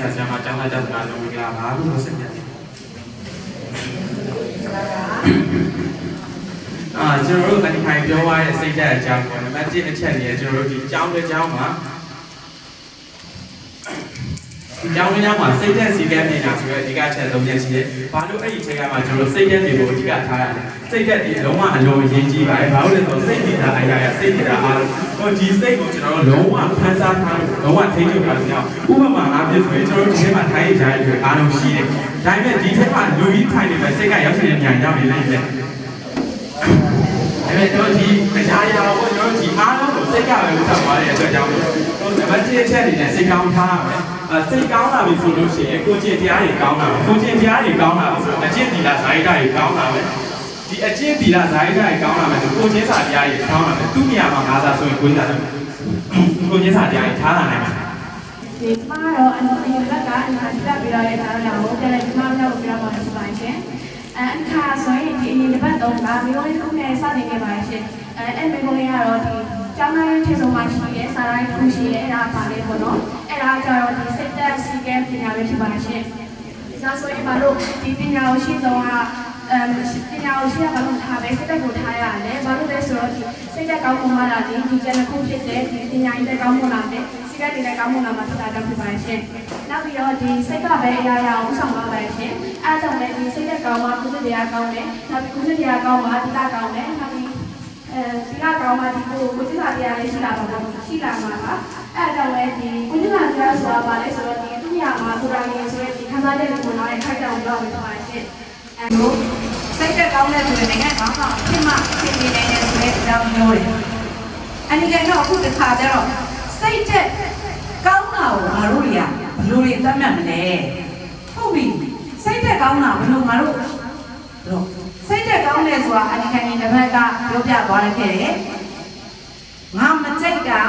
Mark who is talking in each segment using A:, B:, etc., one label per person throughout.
A: ရာဆရာမကျောင်းသားကျောင်းသားလုံးကဘာလို့ဆက်ပြတယ်အာကျွန်တော်တို့အနေထိုင်ပြောရတဲ့စိတ်ဓာတ်အကြောင်းကိုနံပါတ်1အချက်လေးကျွန်တော်တို့ဒီကျောင်းတစ်ကျောင်းမှာ ကျောင်းရင်းမှာစိတ်သက်စီကံနေတာဆိုရဲအဓိကချက်သုံးချက်ရှိတယ်။ဘာလို့အဲ့ဒီချက်ကမှကျွန်တော်စိတ်သက်တွေကိုအဓိကထားရတယ်။စိတ်သက်တွေလုံးဝအလုံးအရင်ကြီးပါတယ်။ဘာလို့လဲဆိုတော့စိတ်နေတာအရာရစိတ်နေတာအားလုံးဟိုဒီစိတ်ကိုကျွန်တော်တို့လုံးဝဖန်ဆားထားလို့လုံးဝထိန်းချုပ်ထားလို့မရဘူး။ဥပမာအားဖြင့်ဆိုရင်ကျွန်တော်တို့ဒီထဲမှာထိုင်းကြရတဲ့အားလုံးရှိတယ်။ဒါပေမဲ့ဒီထဲမှာလူကြီးထိုင်နေမဲ့စိတ်ကရောက်နေတဲ့ညာရောက်နေလိမ့်မယ်။အဲ့မဲ့တော့ဒီအရာရာကိုကျွန်တော်ဒီအားလုံးကိုစိတ်ကပဲဥစားသွားတဲ့အတွက်ကြောင့်ဟိုနံပါတ်1အချက်အနေနဲ့စိတ်ကောင်းထားရမယ်။ အဲစိတ်ကောင်းလာပြီဆိုလို့ရှိရင်ကိုကျင့်တရားတွေကောင်းလာမယ်။ကိုကျင့်တရားတွေကောင်းလာပြီဆိုတော့အကျင့်ဒီလာဇာတိတွေကောင်းလာမယ်။ဒီအကျင့်ဒီလာဇာတိတွေကောင်းလာမယ်ဆိုကိုကျင့်စာတရားတွေကောင်းလာမယ်။သူ့နေရာမှာငါးစာဆိုရင်ကိုကျင့်စာကိုကျင့်စာတရားတွေထားလာနိုင်မှာ
B: ဒီမှာတော့အနော်အရင်လက်ကအနာပြပြရတဲ့အားလုံးကိုပြန်လဲဒီမှာတော့ပြပါမယ်ဆိုပါရှင်အဲအခါဆိုရင်ဒီအရင်တစ်ပတ်တော့ဒါမျိုးလေးခုနဲ့စတင်ခဲ့ပါရှင်အဲအဲ့မေကိုလေးကတော့ဒီ ကျောင်းသားရေးထေဆုံးမှရှိရဲစာရိုင်းခုရှိရဲအဲ့ဒါပါလေပေါ့နော်အဲ့ဒါကြတော့ဒီစိတ်သက်စီကဲပညာပဲဖြစ်ပါရှင်ဒါဆိုရင်ဘာလို့ဒီပညာကိုရှိဆုံးကအဲပညာကိုရှိရဘာလို့ထားပဲစိတ်သက်ကိုထားရတယ်ဘာလို့လဲဆိုတော့ဒီစိတ်သက်ကောင်းမှလာဒီဒီကျန်တဲ့ခုဖြစ်တဲ့ဒီပညာရေးတက်ကောင်းမှလာတဲ့စိတ်သက်တွေလည်းကောင်းမှလာမှာဖြစ်တာတော့ဖြစ်ပါရှင်နောက်ပြီးတော့ဒီစိတ်ကပဲအရာရာအောင်ဆောင်ပါပါရှင်အဲဒါကြောင့်လည်းဒီစိတ်သက်ကောင်းမှကုသတရားကောင်းတယ်နောက်ပြီးကုသတရားကောင်းမှဒီတာကောင်းတယ်နောက်ပြီး အဲဒီကကောင်းမှဒီကိုကုသတရားလေးရှိလာပါတော့ရှိလာမှာပါအဲဒါကြောင့်လည်းဒီကုသတရားဆိုတာပါလဲဆိုတော့ဒီသူညာမှာသူရာကြီးဆိုရင်ဒီခံစားချက်ကိုနားရဲ့ခိုက်တောင်ပြောင်းလို့ပါရှင်အဲလို
C: စိတ်သက်ကောင်းတဲ့သူတွေနိုင်ငံခေါင်းဆောင်ဖြစ်မှဖြစ်နေနိုင်တဲ့ဆိုတဲ့အကြောင်းပြောတယ်။အနိကေတော့အခုတစ်ခါကျတော့စိတ်သက်ကောင်းတာကိုငါတို့တွေကဘယ်လိုတွေသတ်မှတ်မလဲ။ဟုတ်ပြီ။စိတ်သက်ကောင်းတာဘယ်လိုငါတို့ တော့စိတ်သက်ကောင်းတယ်ဆိုတာအနိကေတစ်ဖက်ကပြောပြသွားလိုက်ခဲ့တယ်။ငါမကြိုက်တာ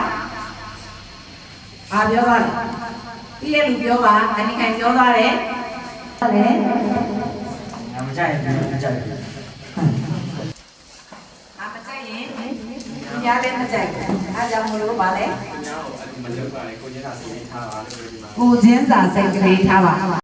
C: ဘာပြောပါလဲ။ဒီရဲ့လူပြောပါအနိကေပြောသွားတယ်။ဟုတ်တယ်
D: ငါမကြိုက်ဘူးမကြိုက်ဘူး
C: အာမကြိုက်ရင်ညာလည်းမကြိုက်ဘူးအားကြောင့်မလို့ပါလေ။
A: ညောင်းမလုပ်ပါနဲ့ကိုကျင့်စာစီထားပါလို့ပြောဒီမှာ
C: ကိုချင်းစာစိတ်ကလေးထားပါ